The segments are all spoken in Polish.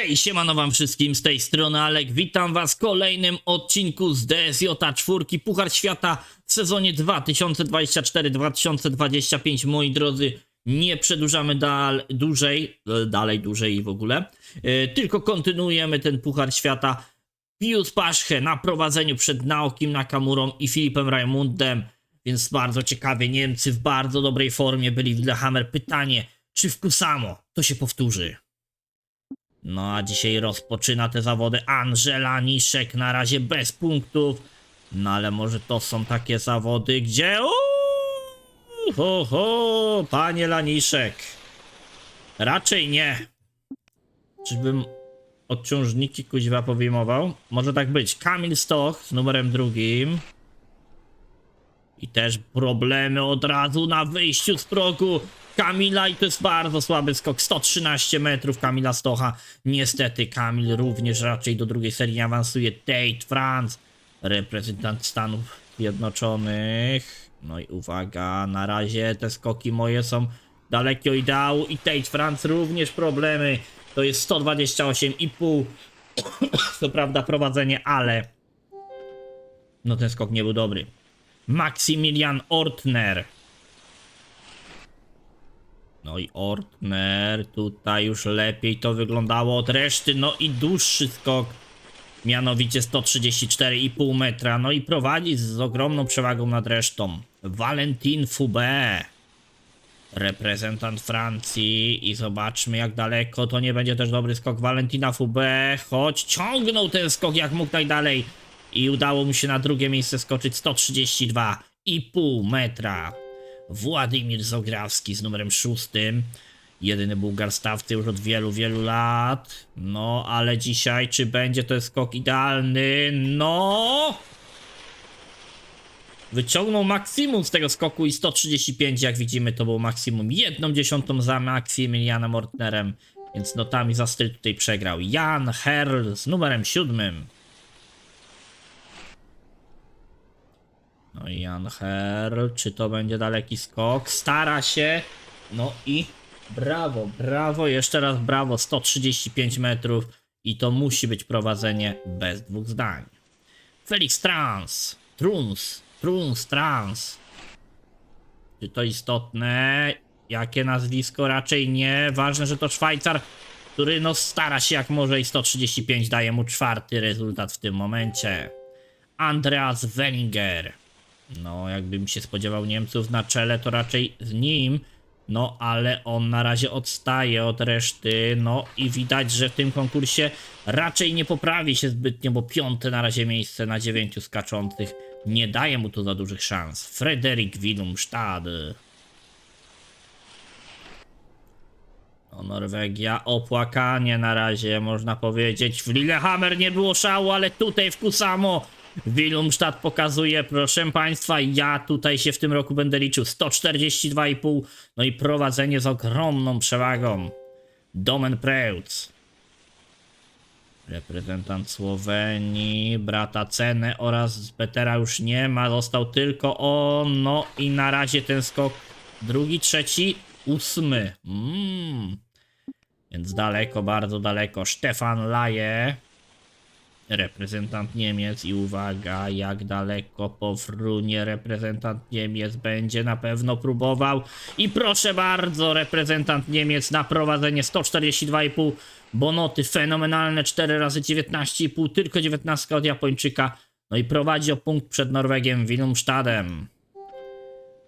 Hej, siemano wam wszystkim z tej strony Alek, witam was w kolejnym odcinku z DSJ 4 Puchar Świata w sezonie 2024-2025, moi drodzy, nie przedłużamy dal, dłużej, e, dalej dłużej i w ogóle, e, tylko kontynuujemy ten Puchar Świata. Pius Paszche na prowadzeniu przed Naokim Nakamurą i Filipem Raimundem, więc bardzo ciekawie, Niemcy w bardzo dobrej formie byli w Lillehammer. Pytanie, czy w Kusamo to się powtórzy? No a dzisiaj rozpoczyna te zawody Angela Niszek, na razie bez punktów. No ale może to są takie zawody, gdzie... Ho, ho, panie Laniszek. Raczej nie. Czyżbym odciążniki kuźwa powyjmował? Może tak być. Kamil Stoch z numerem drugim. I też problemy od razu na wyjściu z progu Kamila i to jest bardzo słaby skok. 113 metrów Kamila Stocha. Niestety Kamil również raczej do drugiej serii nie awansuje. Tate France, reprezentant Stanów Zjednoczonych. No i uwaga, na razie te skoki moje są dalekie od ideału i Tate France również problemy. To jest 128,5. Co prawda prowadzenie, ale no ten skok nie był dobry. Maksymilian Ortner. No i Ortner, tutaj już lepiej to wyglądało od reszty, no i dłuższy skok, mianowicie 134,5 metra, no i prowadzi z ogromną przewagą nad resztą. Valentin Foubet, reprezentant Francji i zobaczmy jak daleko, to nie będzie też dobry skok Valentina Foubet, choć ciągnął ten skok jak mógł najdalej i udało mu się na drugie miejsce skoczyć 132,5 metra. Władimir Zograwski z numerem szóstym. Jedyny Bułgar stawcy już od wielu, wielu lat. No, ale dzisiaj czy będzie to skok idealny? No! Wyciągnął maksimum z tego skoku i 135, jak widzimy, to był maksimum. Jedną dziesiątą za Maksymilianem Ortnerem. Więc notami za styl tutaj przegrał. Jan Herl z numerem siódmym. No i Jan Herl, czy to będzie daleki skok? Stara się. No i brawo, brawo, jeszcze raz brawo, 135 metrów i to musi być prowadzenie bez dwóch zdań. Felix Trans, Truns, Truns, Trans. Czy to istotne? Jakie nazwisko? Raczej nie. Ważne, że to Szwajcar, który no stara się jak może i 135 daje mu czwarty rezultat w tym momencie. Andreas Wellinger. No, jakbym się spodziewał Niemców na czele, to raczej z nim. No, ale on na razie odstaje od reszty. No i widać, że w tym konkursie raczej nie poprawi się zbytnio, bo piąte na razie miejsce na dziewięciu skaczących nie daje mu tu za dużych szans. Frederik Willumstad. No, Norwegia opłakanie na razie, można powiedzieć. W Lillehammer nie było szału, ale tutaj w Kusamo Willumstad pokazuje, proszę Państwa, ja tutaj się w tym roku będę liczył 142,5, no i prowadzenie z ogromną przewagą. Domen Preutz. Reprezentant Słowenii, brata Cenę oraz Petera już nie ma, został tylko on, no i na razie ten skok drugi, trzeci, ósmy. Mm. Więc daleko, bardzo daleko. Stefan Laje reprezentant Niemiec i uwaga, jak daleko po frunie reprezentant Niemiec będzie na pewno próbował. I proszę bardzo, reprezentant Niemiec na prowadzenie 142,5, bonoty fenomenalne 4 razy 19,5, tylko 19 od Japończyka. No i prowadzi o punkt przed Norwegiem Willumstadem.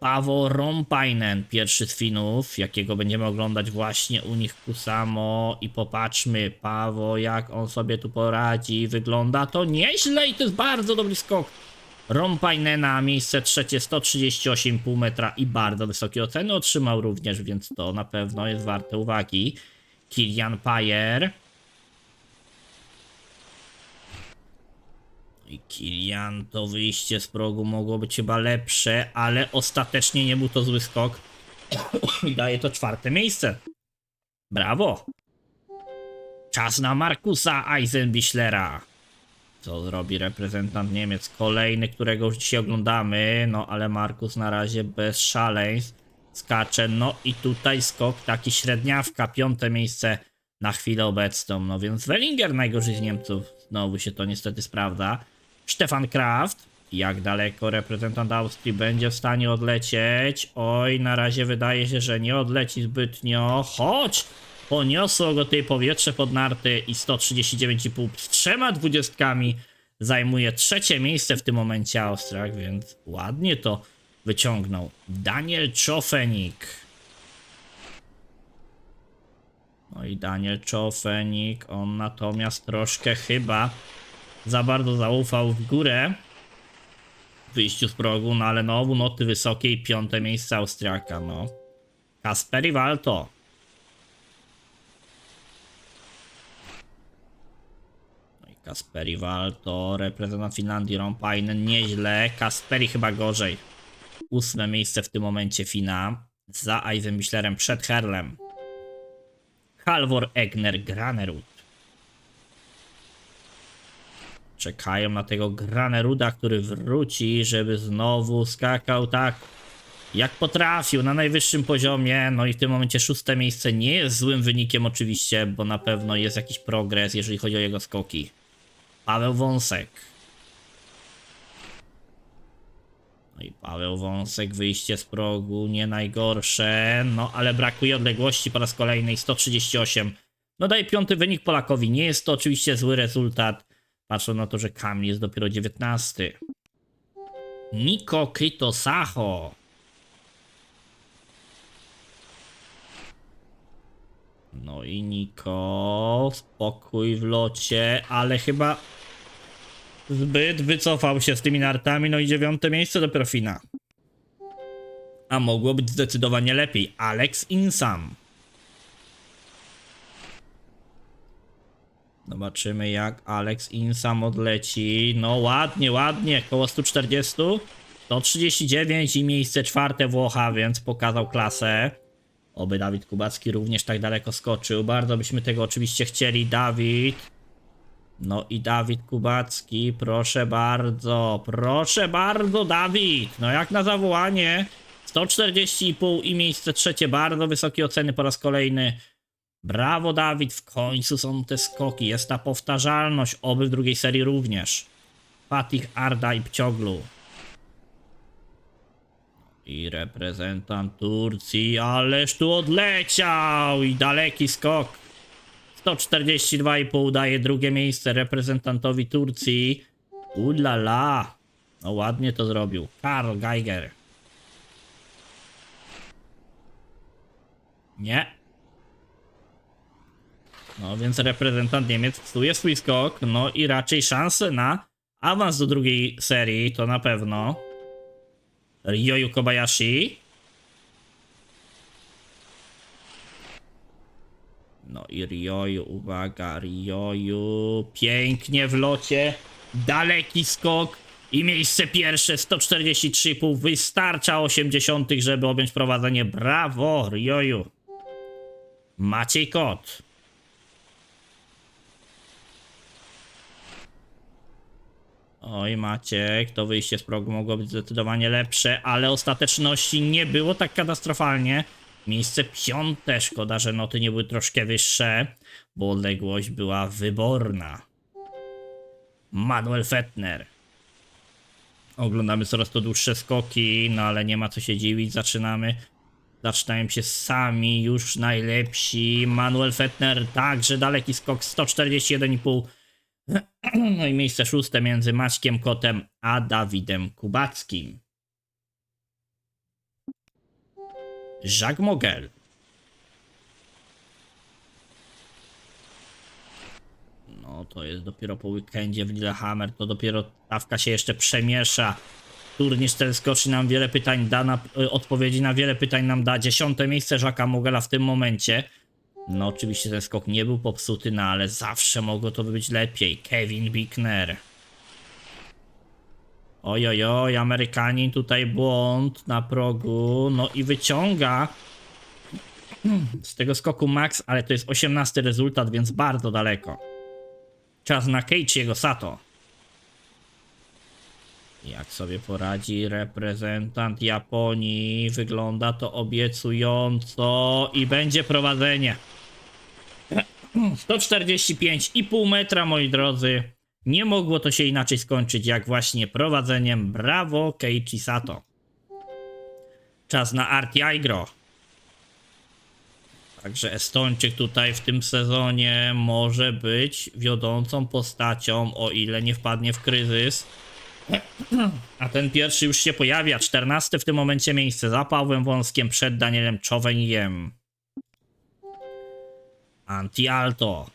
Pawo Rompainen, pierwszy z Finów, jakiego będziemy oglądać właśnie u nich Kusamo i popatrzmy, Pawo, jak on sobie tu poradzi, wygląda to nieźle i to jest bardzo dobry skok. Rompainena, miejsce trzecie 138,5 metra i bardzo wysokie oceny otrzymał również, więc to na pewno jest warte uwagi. Kilian Pajer. Kilian, to wyjście z progu mogło być chyba lepsze, ale ostatecznie nie był to zły skok. I daje to czwarte miejsce. Brawo! Czas na Markusa Eisenbichlera. Co zrobi reprezentant Niemiec? Kolejny, którego już dzisiaj oglądamy. No ale Markus na razie bez szaleństw. Skacze. No i tutaj skok taki średniawka. Piąte miejsce na chwilę obecną. No więc Wellinger najgorzej z Niemców. Znowu się to niestety sprawdza. Stefan Kraft. Jak daleko reprezentant Austrii będzie w stanie odlecieć? Oj, na razie wydaje się, że nie odleci zbytnio. Choć poniosło go tej powietrze pod narty i 139,5 z trzema dwudziestkami zajmuje trzecie miejsce w tym momencie Austriak, więc ładnie to wyciągnął. Daniel Czofenik. No i Daniel Czofenik, on natomiast troszkę chyba za bardzo zaufał w górę w wyjściu z progu, no ale znowu noty wysokie i piąte miejsce Austriaka, no. Kasperi Walto. No Kasperi Walto, reprezentant Finlandii, Rompainen, nieźle. Kasperi chyba gorzej. Ósme miejsce w tym momencie Fina. Za Eisenbichlerem przed Herlem. Halvor Egner Granerud. Czekają na tego Graneruda, który wróci, żeby znowu skakał tak jak potrafił na najwyższym poziomie. No i w tym momencie szóste miejsce nie jest złym wynikiem oczywiście, bo na pewno jest jakiś progres, jeżeli chodzi o jego skoki. Paweł Wąsek. No i Paweł Wąsek, wyjście z progu, nie najgorsze, no ale brakuje odległości po raz kolejny 138. No daje piąty wynik Polakowi, nie jest to oczywiście zły rezultat, patrząc na to, że Kamil jest dopiero 19. Niko Kytosaho. No i Niko, spokój w locie, ale chyba Zbyt wycofał się z tymi nartami, no i dziewiąte miejsce dopiero Fina. A mogło być zdecydowanie lepiej. Alex Insam. Zobaczymy jak Alex Insam odleci. No ładnie, ładnie, koło 140. 139 i miejsce czwarte Włocha, więc pokazał klasę. Oby Dawid Kubacki również tak daleko skoczył. Bardzo byśmy tego oczywiście chcieli. Dawid. No i Dawid Kubacki, proszę bardzo, proszę bardzo, Dawid. No jak na zawołanie. 140,5 i miejsce trzecie, bardzo wysokie oceny po raz kolejny. Brawo, Dawid, w końcu są te skoki, jest ta powtarzalność, oby w drugiej serii również. Fatih Arda i Pcioglu. I reprezentant Turcji, ależ tu odleciał i daleki skok. 142,5 daje drugie miejsce reprezentantowi Turcji. Ulala. No ładnie to zrobił. Karl Geiger. Nie. No więc reprezentant Niemiec psuje swój skok. No i raczej szanse na awans do drugiej serii to na pewno. Ryoyu Kobayashi. No i Rioju, uwaga, Rioju, pięknie w locie, daleki skok i miejsce pierwsze, 143,5, wystarcza 80, żeby objąć prowadzenie, brawo, Rioju. Maciej Kot. Oj Maciek, to wyjście z progu mogło być zdecydowanie lepsze, ale ostateczności nie było tak katastrofalnie. Miejsce piąte, szkoda, że noty nie były troszkę wyższe, bo odległość była wyborna. Manuel Fettner. Oglądamy coraz to dłuższe skoki, no ale nie ma co się dziwić, zaczynamy. Zaczynają się sami już najlepsi. Manuel Fettner także daleki skok 141,5. No i miejsce szóste między Maćkiem Kotem a Dawidem Kubackim. Jacques Mogel. No to jest dopiero po weekendzie w Lillehammer, to dopiero stawka się jeszcze przemiesza. Turniej ten skoczni nam wiele pytań da, na, y, odpowiedzi na wiele pytań nam da. Dziesiąte miejsce Jacques'a Mogela w tym momencie. No oczywiście ten skok nie był popsuty, no ale zawsze mogło to być lepiej. Kevin Bickner. Oj, oj, oj, Amerykanin tutaj błąd na progu, no i wyciąga z tego skoku max, ale to jest 18 rezultat, więc bardzo daleko. Czas na Keiichiego Sato. Jak sobie poradzi reprezentant Japonii? Wygląda to obiecująco i będzie prowadzenie. 145,5 metra, moi drodzy. Nie mogło to się inaczej skończyć, jak właśnie prowadzeniem Bravo Keiichi Sato. Czas na Arti Aigro. Także Estończyk tutaj w tym sezonie może być wiodącą postacią, o ile nie wpadnie w kryzys. A ten pierwszy już się pojawia. 14 w tym momencie miejsce za Pawłem Wąskiem przed Danielem Czoweniem. Anti-Alto.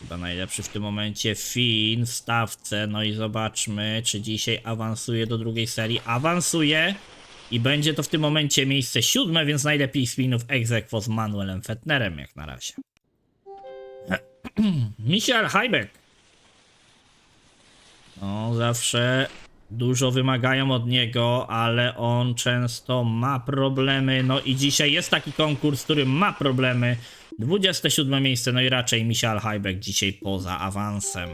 Chyba najlepszy w tym momencie Finn w stawce. No i zobaczmy, czy dzisiaj awansuje do drugiej serii. Awansuje i będzie to w tym momencie miejsce siódme, więc najlepiej spinów egzekwo z Manuelem Fettnerem jak na razie. Michael Heibeck. No, zawsze dużo wymagają od niego, ale on często ma problemy. No i dzisiaj jest taki konkurs, który ma problemy. 27 miejsce, no i raczej Michael Heibeck dzisiaj poza awansem.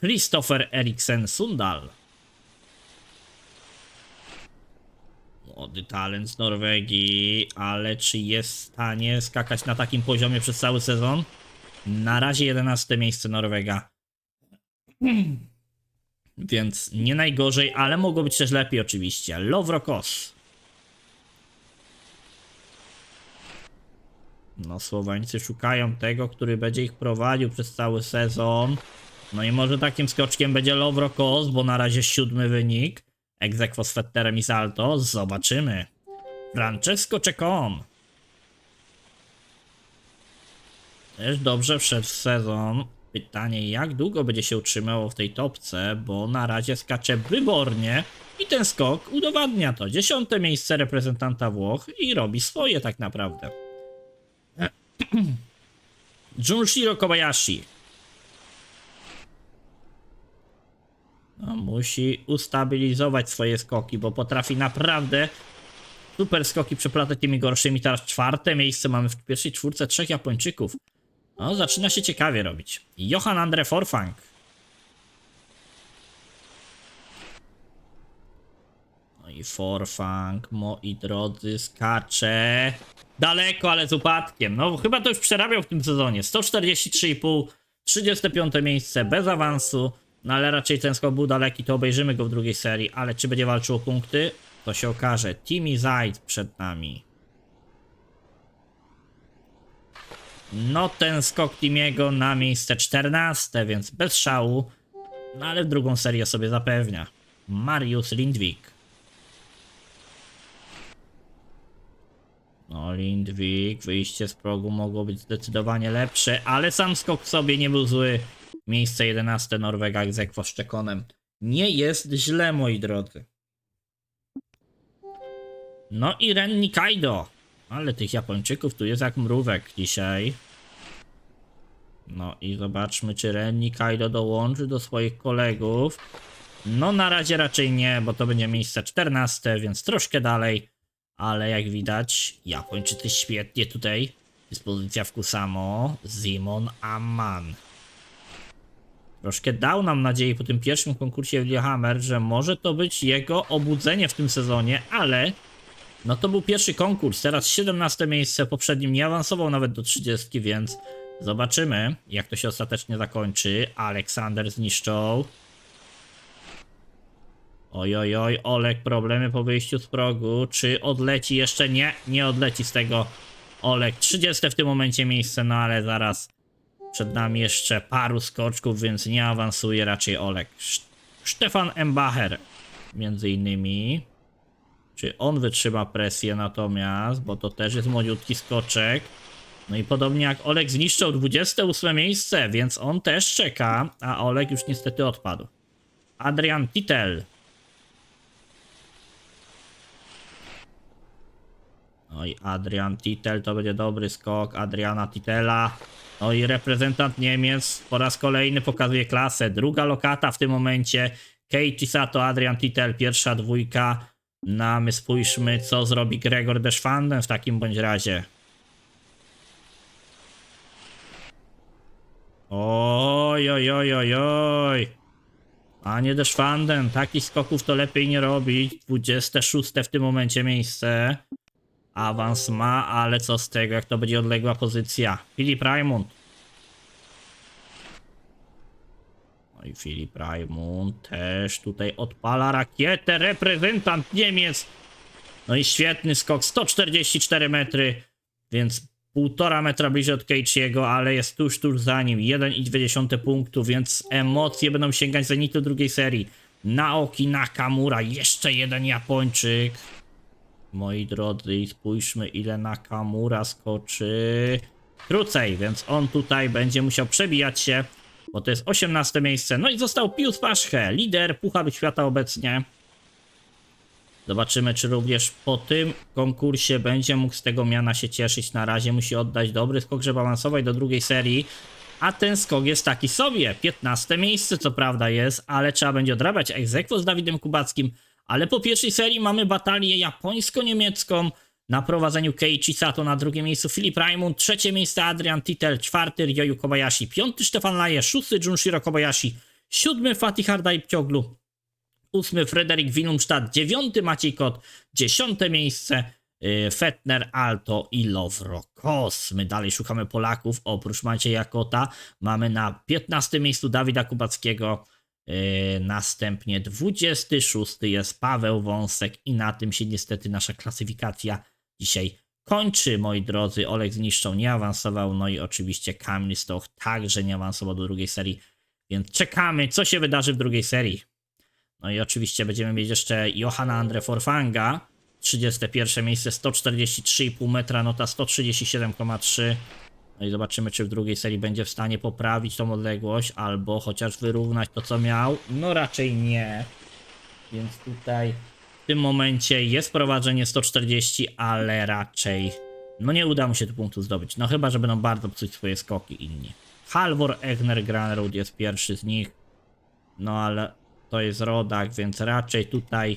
Christopher Eriksen Sundal. Młody talent z Norwegii, ale czy jest w stanie skakać na takim poziomie przez cały sezon? Na razie 11 miejsce Norwega. Więc nie najgorzej, ale mogło być też lepiej oczywiście. Lowrokos. No, Słowańcy szukają tego, który będzie ich prowadził przez cały sezon. No i może takim skoczkiem będzie Lowrokos, bo na razie siódmy wynik. Egzekwo z Fetterem i Salto. Zobaczymy. Francesco Cecon. Też dobrze wszedł w sezon. Pytanie, jak długo będzie się utrzymywał w tej topce, bo na razie skacze wybornie i ten skok udowadnia to. Dziesiąte miejsce reprezentanta Włoch i robi swoje tak naprawdę. Junshiro Kobayashi. No, musi ustabilizować swoje skoki, bo potrafi naprawdę super skoki przeplatać tymi gorszymi. Teraz czwarte miejsce mamy w pierwszej czwórce trzech Japończyków. No, zaczyna się ciekawie robić. Johan Andre Forfang. No i Forfang, moi drodzy, skacze. Daleko, ale z upadkiem. No, chyba to już przerabiał w tym sezonie. 143,5, 35 miejsce bez awansu. No, ale raczej ten skok był daleki, to obejrzymy go w drugiej serii. Ale czy będzie walczył o punkty? To się okaże. Timmy Zaid przed nami. No ten skok Timiego na miejsce 14, więc bez szału. No ale drugą serię sobie zapewnia. Mariusz Lindwik. No Lindwik, wyjście z progu mogło być zdecydowanie lepsze, ale sam skok sobie nie był zły. Miejsce 11 Norwega Egzekwo z Czekonem. Nie jest źle, moi drodzy. No i Ren Nikaido. Ale tych Japończyków tu jest jak mrówek dzisiaj. No i zobaczmy, czy Ren Nikaido dołączy do swoich kolegów. No na razie raczej nie, bo to będzie miejsce 14, więc troszkę dalej. Ale jak widać, Japończycy świetnie tutaj. Dyspozycja w Kusamo. Zimon Amman. Troszkę dał nam nadzieję po tym pierwszym konkursie w Lillehammer, że może to być jego obudzenie w tym sezonie, ale no to był pierwszy konkurs, teraz 17 miejsce, poprzednim nie awansował nawet do 30, więc zobaczymy jak to się ostatecznie zakończy. Aleksander zniszczą. Oj, oj, oj, Olek, problemy po wyjściu z progu. Czy odleci jeszcze? Nie, nie odleci z tego Olek. 30 w tym momencie miejsce, no ale zaraz przed nami jeszcze paru skoczków, więc nie awansuje raczej Olek. Stefan Embacher między innymi. Czy on wytrzyma presję natomiast, bo to też jest młodziutki skoczek. No i podobnie jak Olek zniszczył 28 miejsce, więc on też czeka, a Olek już niestety odpadł. Adrian Titel. No i Adrian Titel to będzie dobry skok Adriana Titela. No i reprezentant Niemiec po raz kolejny pokazuje klasę. Druga lokata w tym momencie. Keiichi Sato, Adrian Titel, pierwsza dwójka. No my spójrzmy, co zrobi Gregor Deschwanden w takim bądź razie. Oj, oj, oj, oj, oj. Panie Deschwanden, takich skoków to lepiej nie robić. 26 w tym momencie miejsce. Awans ma, ale co z tego, jak to będzie odległa pozycja. Filip Raimund. No i Filip Raimund też tutaj odpala rakietę. Reprezentant Niemiec. No i świetny skok, 144 metry, więc półtora metra bliżej od Keiichiego, ale jest tuż, tuż za nim. 1,2 punktu, więc emocje będą sięgać zenitu drugiej serii. Naoki Nakamura, jeszcze jeden Japończyk. Moi drodzy, spójrzmy ile Nakamura skoczy. Krócej, więc on tutaj będzie musiał przebijać się, bo to jest 18 miejsce. No i został Pius Paszche, lider Pucharu Świata obecnie. Zobaczymy, czy również po tym konkursie będzie mógł z tego miana się cieszyć. Na razie musi oddać dobry skok, żeby awansować do drugiej serii. A ten skok jest taki sobie. 15 miejsce, co prawda jest, ale trzeba będzie odrabiać egzekwo z Dawidem Kubackim. Ale po pierwszej serii mamy batalię japońsko-niemiecką. Na prowadzeniu Keiichi Sato, na drugim miejscu Filip Raimund, trzecie miejsce Adrian Titel, czwarty Ryoyu Kobayashi, piąty Stefan Laje, szósty Junshiro Kobayashi, siódmy Fatih Hardai-Pcioglu, ósmy Frederick Willumstad, dziewiąty Maciej Kot, dziesiąte miejsce y, Fetner, Alto i Lowro Kos. My dalej szukamy Polaków, oprócz Macieja Kota mamy na 15 miejscu Dawida Kubackiego, y, następnie 26 jest Paweł Wąsek i na tym się niestety nasza klasyfikacja dzisiaj kończy, moi drodzy. Olek Zniszczą nie awansował, no i oczywiście Kamil Stoch także nie awansował do drugiej serii, więc czekamy, co się wydarzy w drugiej serii. No i oczywiście będziemy mieć jeszcze Johanna Andre Forfanga. 31 miejsce, 143,5 metra, nota 137,3. No i zobaczymy, czy w drugiej serii będzie w stanie poprawić tą odległość, albo chociaż wyrównać to, co miał. No raczej nie. Więc tutaj w tym momencie jest prowadzenie 140, ale raczej no nie uda mu się tu punktu zdobyć. No chyba, że będą bardzo psuć swoje skoki inni. Halvor Egner Granrud jest pierwszy z nich. No ale to jest rodak, więc raczej tutaj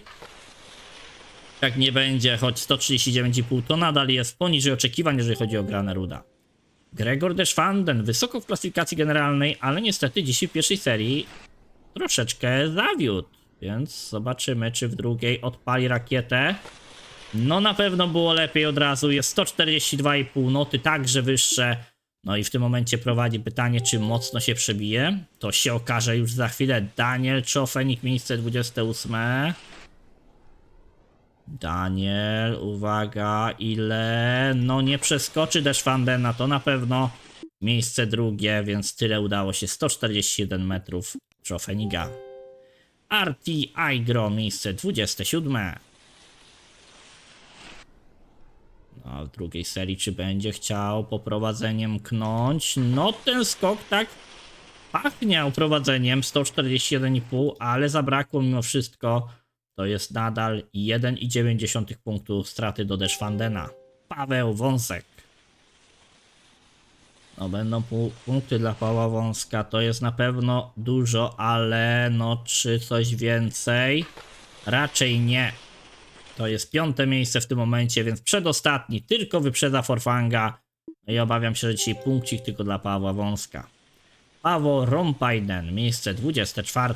tak nie będzie, choć 139,5 to nadal jest poniżej oczekiwań, jeżeli chodzi o Graneruda. Gregor Deschwanden, wysoko w klasyfikacji generalnej, ale niestety dzisiaj w pierwszej serii troszeczkę zawiódł, więc zobaczymy, czy w drugiej odpali rakietę. No na pewno było lepiej od razu, jest 142,5 noty, także wyższe. No i w tym momencie prowadzi pytanie, czy mocno się przebije. To się okaże już za chwilę. Daniel Czofenik, miejsce 28. Daniel, uwaga, ile? No nie przeskoczy Deszwandena, to na pewno miejsce drugie, więc tyle udało się. 141 metrów Czofeniga. Arti Aigro, miejsce 27. No, a w drugiej serii czy będzie chciał poprowadzeniem knąć? No ten skok tak pachniał prowadzeniem 141,5, ale zabrakło mimo wszystko. To jest nadal 1,9 punktu straty do Deszwandena. Paweł Wąsek. No będą pu- punkty dla Pawła Wąska, to jest na pewno dużo, ale no czy coś więcej? Raczej nie. To jest piąte miejsce w tym momencie, więc przedostatni, tylko wyprzedza Forfanga. No i obawiam się, że dzisiaj punkcik tylko dla Pawła Wąska. Paweł Rompajden, miejsce 24.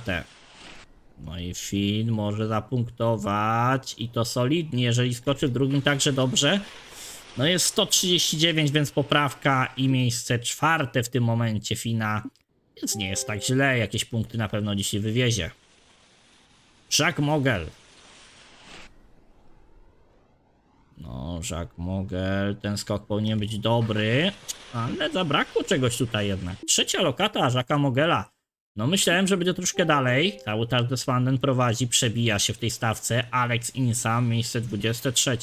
No i Finn może zapunktować i to solidnie, jeżeli skoczy w drugim także dobrze. No jest 139, więc poprawka i miejsce czwarte w tym momencie Fina. Więc nie jest tak źle, jakieś punkty na pewno dzisiaj wywiezie. Jacques Mogel. No, Jacques Mogel, ten skok powinien być dobry, ale zabrakło czegoś tutaj jednak. Trzecia lokata Jacques'a Mogela. No myślałem, że będzie troszkę dalej. Cały czas prowadzi, przebija się w tej stawce. Alex Insam, miejsce 23.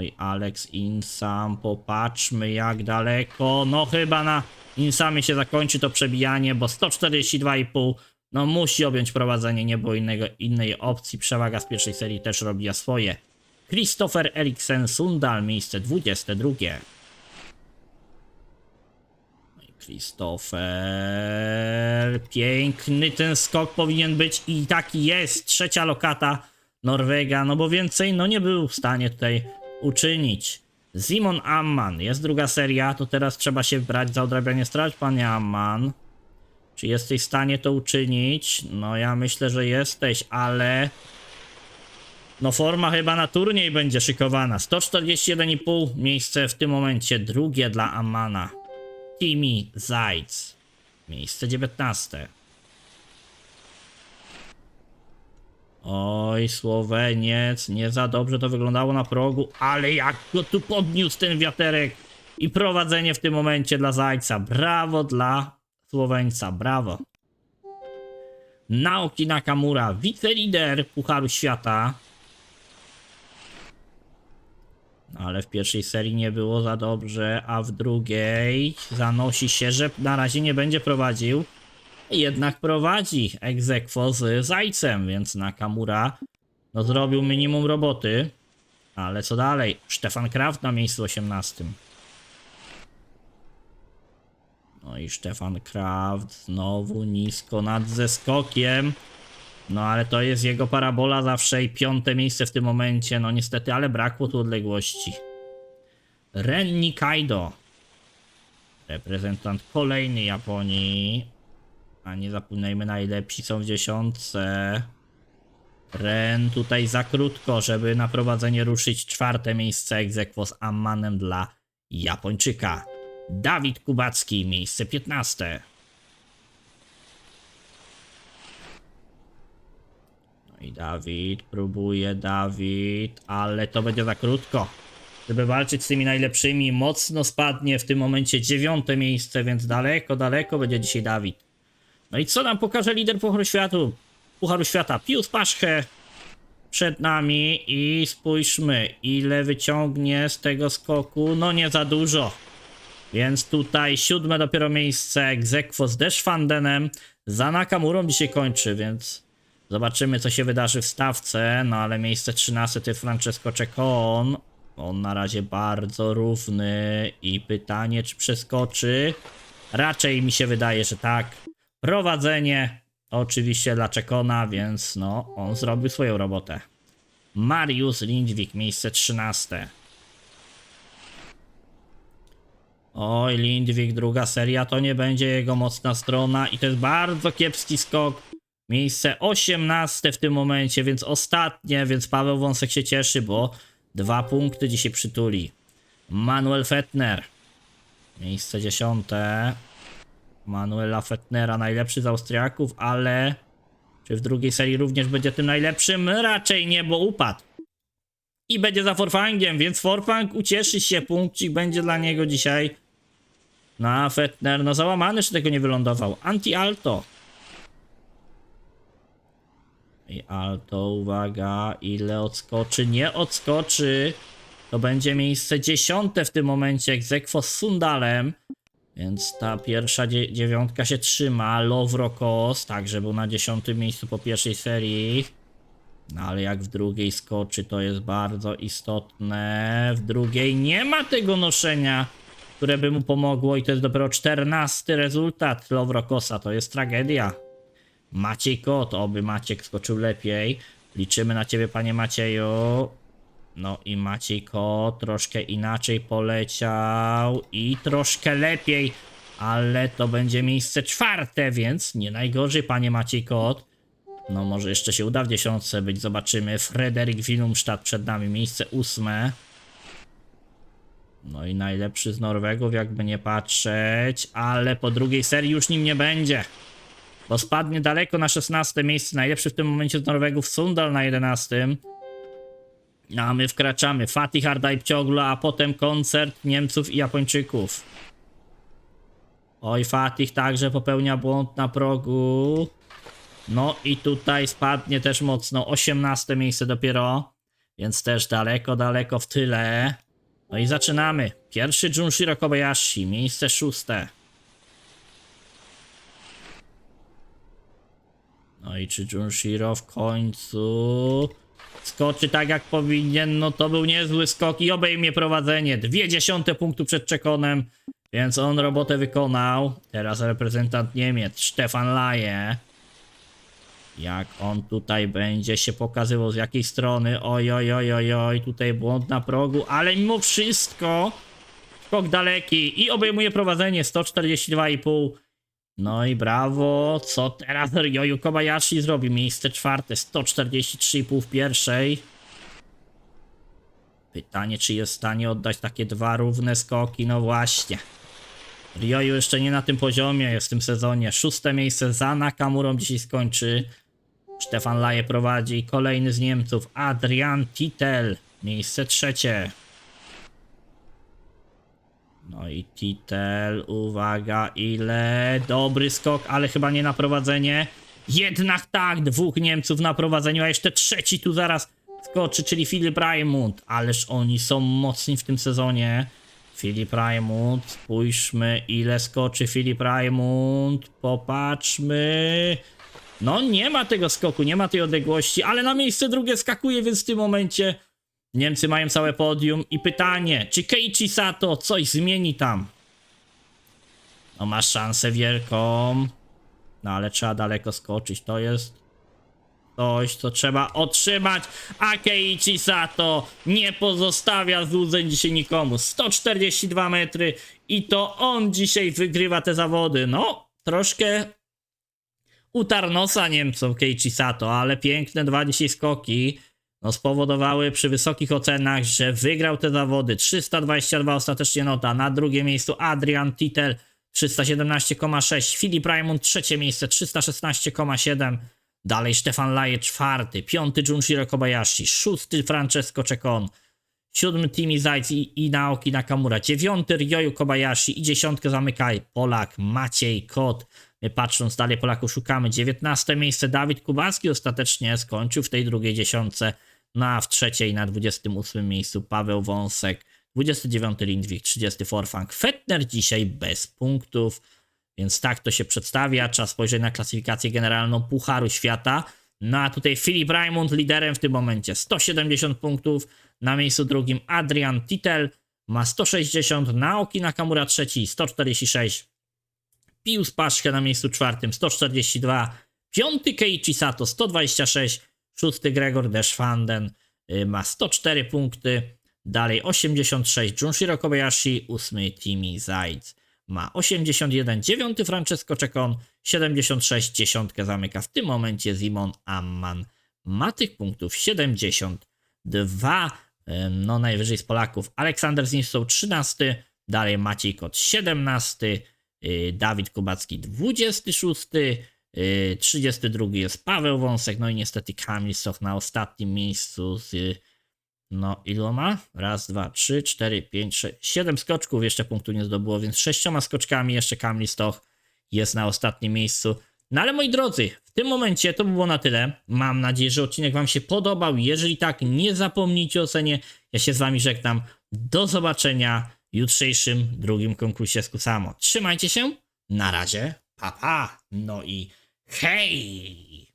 Oj, Alex Insam, popatrzmy jak daleko. No chyba na Insamie się zakończy to przebijanie, bo 142,5 no musi objąć prowadzenie, nie było innego, innej opcji. Przewaga z pierwszej serii też robi swoje. Christopher Eriksen Sundal, miejsce 22. No Christopher. Piękny ten skok powinien być i taki jest. Trzecia lokata Norwega, no bo więcej no nie był w stanie tutaj uczynić. Simon Amman, jest druga seria, to teraz trzeba się brać za odrabianie strat, panie Amman. Czy jesteś w stanie to uczynić? No ja myślę, że jesteś, ale No forma chyba na turniej będzie szykowana. 141,5 miejsce w tym momencie drugie dla Amana. Timi Zajc. Miejsce 19. Oj, Słoweniec, nie za dobrze to wyglądało na progu, ale jak go tu podniósł ten wiaterek i prowadzenie w tym momencie dla Zajca. Brawo dla Słoweńca, brawo. Naoki Nakamura, wicelider Pucharu Świata. Ale w pierwszej serii nie było za dobrze, a w drugiej zanosi się, że na razie nie będzie prowadził. Jednak prowadzi egzekwo z Zajcem, więc Nakamura no, zrobił minimum roboty. Ale co dalej? Stefan Kraft na miejscu 18. No i Stefan Kraft znowu nisko nad zeskokiem. No ale to jest jego parabola zawsze i piąte miejsce w tym momencie. No niestety, ale brakło tu odległości. Ren Nikaido. Reprezentant kolejny Japonii. A nie zapominajmy, najlepsi są w dziesiątce. Ren tutaj za krótko, żeby na prowadzenie ruszyć czwarte miejsce egzekwo z Ammanem dla Japończyka. Dawid Kubacki, miejsce 15. No i Dawid, próbuje Dawid, ale to będzie za krótko. Żeby walczyć z tymi najlepszymi, mocno spadnie w tym momencie dziewiąte miejsce, więc daleko, daleko będzie dzisiaj Dawid. No i co nam pokaże lider Pucharu Światu? Pucharu Świata, Pius Paszche przed nami i spójrzmy, ile wyciągnie z tego skoku. No nie za dużo. Więc tutaj siódme dopiero miejsce Egzekwo z Deszfandenem. Za Nakamurą dzisiaj kończy, więc zobaczymy co się wydarzy w stawce. No ale miejsce 13 to jest Francesco Cecon. On na razie bardzo równy i pytanie czy przeskoczy. Raczej mi się wydaje, że tak. Prowadzenie oczywiście dla Czekona, więc no on zrobił swoją robotę. Mariusz Lindwik, miejsce 13. Oj, Lindwik, druga seria to nie będzie jego mocna strona i to jest bardzo kiepski skok. Miejsce 18 w tym momencie, więc ostatnie, więc Paweł Wąsek się cieszy, bo dwa punkty dzisiaj przytuli. Manuel Fettner, miejsce 10. Manuela Fettnera, najlepszy z Austriaków, ale czy w drugiej serii również będzie tym najlepszym? Raczej nie, bo upadł. I będzie za Forfangiem, więc Forfang ucieszy się, punkcik będzie dla niego dzisiaj. No a Fettner, no załamany, że tego nie wylądował. Anti-Alto. I Alto, uwaga, ile odskoczy? Nie odskoczy. To będzie miejsce dziesiąte w tym momencie, egzekwo z Sundalem. Więc ta pierwsza dzie dziewiątka się trzyma. Lovro także był na dziesiątym miejscu po pierwszej serii. No ale jak w drugiej skoczy, to jest bardzo istotne. W drugiej nie ma tego noszenia, które by mu pomogło i to jest dopiero czternasty rezultat Lovro Kosa. To jest tragedia. Maciej Kot, oby Maciek skoczył lepiej. Liczymy na ciebie, panie Macieju. No i Maciej Kot troszkę inaczej poleciał i troszkę lepiej, ale to będzie miejsce czwarte, więc nie najgorzej, panie Maciej Kot. No może jeszcze się uda w dziesiątce być, zobaczymy. Frederik Willumstad przed nami, miejsce ósme. No i najlepszy z Norwegów, jakby nie patrzeć, ale po drugiej serii już nim nie będzie. Bo spadnie daleko na 16 miejsce, najlepszy w tym momencie z Norwegów Sundal na 11. No, A my wkraczamy. Fatih Ardajpcioglu, a potem koncert Niemców i Japończyków. Oj, Fatih także popełnia błąd na progu. No i tutaj spadnie też mocno. 18 miejsce dopiero. Więc też daleko, daleko w tyle. No i zaczynamy. Pierwszy Junshiro Kobayashi, miejsce szóste. No i czy Junshiro w końcu skoczy tak jak powinien? No to był niezły skok i obejmie prowadzenie. Dwie dziesiąte punktu przed Czekonem, więc on robotę wykonał. Teraz reprezentant Niemiec, Stefan Laje. Jak on tutaj będzie się pokazywał z jakiej strony? Oj, oj, oj, oj, oj, tutaj błąd na progu, ale mimo wszystko skok daleki i obejmuje prowadzenie 142,5. No i brawo, co teraz Ryoyu Kobayashi zrobi? Miejsce czwarte, 143,5 w pierwszej. Pytanie, czy jest w stanie oddać takie dwa równe skoki? No właśnie. Ryoyu jeszcze nie na tym poziomie jest w tym sezonie. Szóste miejsce za Nakamurą dzisiaj skończy. Stefan Laje prowadzi. Kolejny z Niemców, Adrian Titel. Miejsce trzecie. No i Titel, uwaga, ile dobry skok, ale chyba nie na prowadzenie. Jednak tak, dwóch Niemców na prowadzeniu, a jeszcze trzeci tu zaraz skoczy, czyli Filip Raimund. Ależ oni są mocni w tym sezonie. Filip Raimund, spójrzmy ile skoczy Filip Raimund, popatrzmy. No nie ma tego skoku, nie ma tej odległości, ale na miejsce drugie skakuje, więc w tym momencie Niemcy mają całe podium i pytanie, czy Keiichi Sato coś zmieni tam? No ma szansę wielką, no ale trzeba daleko skoczyć, to jest coś, co trzeba otrzymać, a Keiichi Sato nie pozostawia złudzeń dzisiaj nikomu. 142 metry i to on dzisiaj wygrywa te zawody. No, troszkę utarł nosa Niemcom Keiichi Sato, ale piękne dwa dzisiaj skoki no, spowodowały przy wysokich ocenach, że wygrał te zawody. 322 ostatecznie nota. Na drugie miejscu Adrian Titel 317,6. Filip Raimund trzecie miejsce 316,7. Dalej Stefan Laje czwarty. Piąty Junshiro Kobayashi. Szósty Francesco Cecon. Siódmy Timi Zajc i, i Naoki Nakamura. Dziewiąty Ryoyu Kobayashi. I dziesiątkę zamyka Polak Maciej Kot. My patrząc dalej Polaków szukamy. 19 miejsce Dawid Kubacki ostatecznie skończył w tej drugiej dziesiątce. No a w trzeciej na 28 miejscu Paweł Wąsek. 29 Lindwik, 30 Forfang. Fettner dzisiaj bez punktów. Więc tak to się przedstawia. Trzeba spojrzeć na klasyfikację generalną Pucharu Świata. No a tutaj Filip Raimund liderem w tym momencie. 170 punktów. Na miejscu drugim Adrian Titel ma 160. Naoki Nakamura trzeci 146. Pius Paszke na miejscu czwartym 142. Piąty Keiichi Sato 126. Szósty Gregor Deschwanden y, ma 104 punkty. Dalej 86 Junshiro Kobayashi. Ósmy Timi Zajc ma 81. Dziewiąty Francesco Cecon 76. Dziesiątkę zamyka w tym momencie Simon Amman. Ma tych punktów 72. Y, No najwyżej z Polaków Aleksander Zniszczą 13. Dalej Maciej Kot 17. y, Dawid Kubacki 26. y, 32 jest Paweł Wąsek, no i niestety Kamil Soch na ostatnim miejscu z no iloma? Raz, dwa, trzy, cztery, pięć, sześć, siedem skoczków jeszcze punktu nie zdobyło, więc sześcioma skoczkami jeszcze Kamil Stoch jest na ostatnim miejscu. No ale moi drodzy, w tym momencie to by było na tyle. Mam nadzieję, że odcinek Wam się podobał. Jeżeli tak, nie zapomnijcie o ocenie. Ja się z Wami żegnam. Do zobaczenia w jutrzejszym drugim konkursie z Kusamo. Trzymajcie się. Na razie. Pa, pa. No i hej!